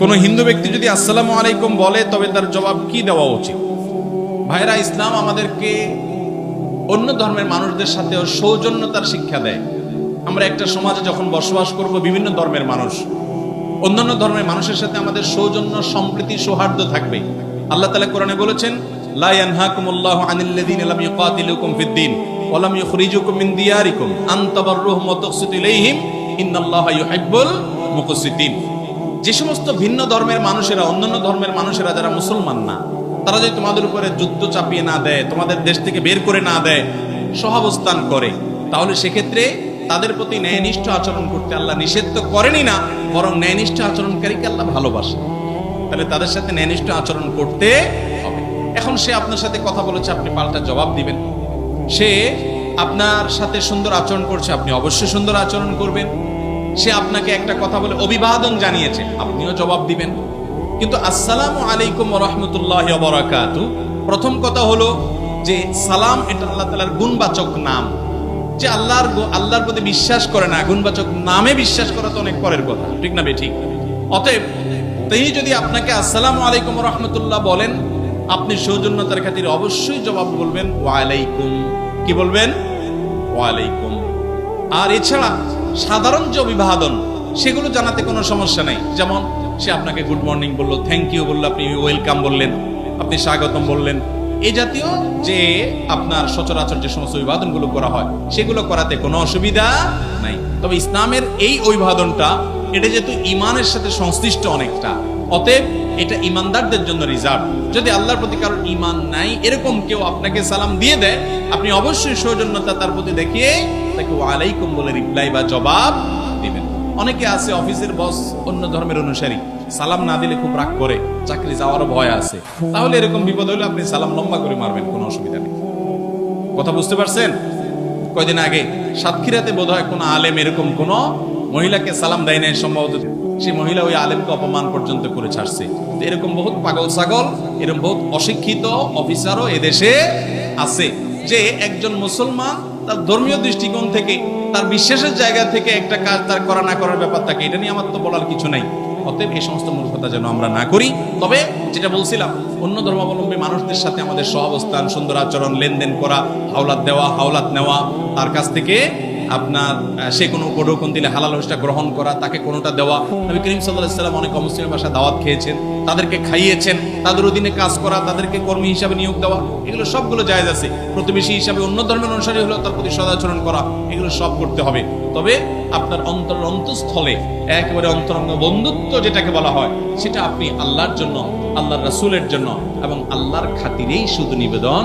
কোনো হিন্দু ব্যক্তি যদি আসসালামু আলাইকুম বলে, তবে তার জবাব কি দেওয়া উচিত? ভাইরা, ইসলাম আমাদেরকে অন্য ধর্মের মানুষদের সাথেও সৌজন্যতার শিক্ষা দেয়। আমরা একটা সমাজে যখন বসবাস করব, বিভিন্ন ধর্মের মানুষ, অন্যান্য ধর্মের মানুষের সাথে আমাদের সৌজন্য, সম্প্রীতি, সৌহার্দ্য থাকবে। আল্লাহ তালা কোরআনে বলেছেন, লা যে সমস্ত ভিন্ন ধর্মের মানুষেরা, অন্যান্য ধর্মের মানুষেরা যারা মুসলমান না, তারা যদি তোমাদের উপরে যুদ্ধ চাপিয়ে না দেয়, তোমাদের দেশ থেকে বের করে না দেয়, সহাবস্থান করে, তাহলে সেক্ষেত্রে তাদের প্রতি ন্যায়নিষ্ঠ আচরণ করতে আল্লাহ নিষেধ তো করেনি না, বরং ন্যায়নিষ্ঠ আচরণকারীকে আল্লাহ ভালোবাসে। তাহলে তাদের সাথে ন্যায়নিষ্ঠ আচরণ করতে হবে। এখন সে আপনার সাথে কথা বলেছে, আপনি পাল্টা জবাব দিবেন। সে আপনার সাথে সুন্দর আচরণ করছে, আপনি অবশ্যই সুন্দর আচরণ করবেন। সে আপনাকে একটা কথা বলে অভিবাদন জানিয়েছে। আপনিও জবাব দিবেন। কিন্তু আসসালামু আলাইকুম রহমতুল্লাহ বরাকাতু। প্রথম কথা হলো যে সালাম এটা আল্লাহ তালার গুণবাচক নাম। যে আল্লাহর আল্লাহর প্রতি বিশ্বাস করে না, গুণবাচক নামে বিশ্বাস করা তো অনেক পরের কথা। ঠিক না বে ঠিক অতএব তিনি যদি আপনাকে আসসালামু আলাইকুম রহমতুল্লাহ বলেন, আপনি সৌজন্যতার খাতিরে অবশ্যই জবাব বলবেন ওয়ালাইকুম কি বলবেন? ওয়ালাইকুম আর এছাড়া সাধারণ যে অভিবাদন, সেগুলো জানাতে কোনো সমস্যা নেই। যেমন সে আপনাকে গুড মর্নিং বলল থ্যাংক ইউ বলল, আপনি ওয়েলকাম বললেন, আপনি স্বাগতম বললেন। এ জাতীয় যে আপনার সচরাচর যে সমস্ত অভিবাদনগুলো করা হয়, সেগুলো করাতে কোনো অসুবিধা নাই। তবে ইসলামের এই অভিবাদনটা, এটা যেহেতু ইমানের সাথে সংশ্লিষ্ট অনেকটা, অতএব এটা ইমানদারদের জন্য রিজার্ভ যদি আল্লাহর প্রতি কারোর ইমান নাই, এরকম কেউ আপনাকে সালাম দিয়ে দেয়, আপনি অবশ্যই সৌজন্যতা তার প্রতি দেখিয়ে তাকে ওয়ালাইকুম বলে রিপ্লাই বা জবাব দিবেন। অনেকে আছে অফিসের বস অন্য ধর্মের অনুসারী। সালাম না দিলে খুব রাগ করে, চাকরি যাওয়ারও ভয় আছে। তাহলে এরকম বিপদ হলে আপনি সালাম লম্বা করে মারবেন, কোনো অসুবিধা নেই। কথা বুঝতে পারছেন? কয়দিন আগে সাতক্ষীরাতে বোধ হয় কোনো আলেম এরকম কোনো মহিলাকে সালাম দেয় নাই, সম্ভবত সেই মহিলা ওই আলেমকে অপমান পর্যন্ত করে ছাড়ছে তো এরকম বহুত পাগল ছাগল, এরকম বহুত অশিক্ষিত অফিসারও এদেশে আছে। যে একজন মুসলমান তার ধর্মীয় দৃষ্টিকোণ থেকে, তার বিশ্বাসের জায়গা থেকে একটা কাজ তার করা না করার ব্যাপার থাকে। এটা নিয়ে আমার তো বলার কিছু নাই। অতএব এই সমস্ত মূর্খতা যেন আমরা না করি। তবে যেটা বলছিলাম, অন্য ধর্মাবলম্বী মানুষদের সাথে আমাদের সহাবস্থান সুন্দর আচরণ লেনদেন করা, হাওলাত দেওয়া, হাওলাত নেওয়া, তার কাছ থেকে আপনার সে কোনো কোন দিলে হালাল হোসটা গ্রহণ করা, তাকে কোনোটা দেওয়া। নবী করিম সাল্লাহ সাল্লাম অনেক অমুসলিমের বাসা দাওয়াত খেয়েছেন, তাদেরকে খাইয়েছেন, তাদের অধীনে কাজ করা, তাদেরকে কর্মী হিসাবে নিয়োগ দেওয়া, এগুলো সবগুলো জায়েজ আছে। প্রতিবেশী হিসাবে অন্য ধর্মের অনুসারী হলেও তার প্রতি সদাচরণ করা, এগুলো সব করতে হবে। তবে আপনার অন্তর অন্তঃস্থলে, একেবারে অন্তরঙ্গ বন্ধুত্ব যেটাকে বলা হয়, সেটা আপনি আল্লাহর জন্য, আল্লাহর রাসূলের জন্য এবং আল্লাহর খাতিরেই শুধু নিবেদন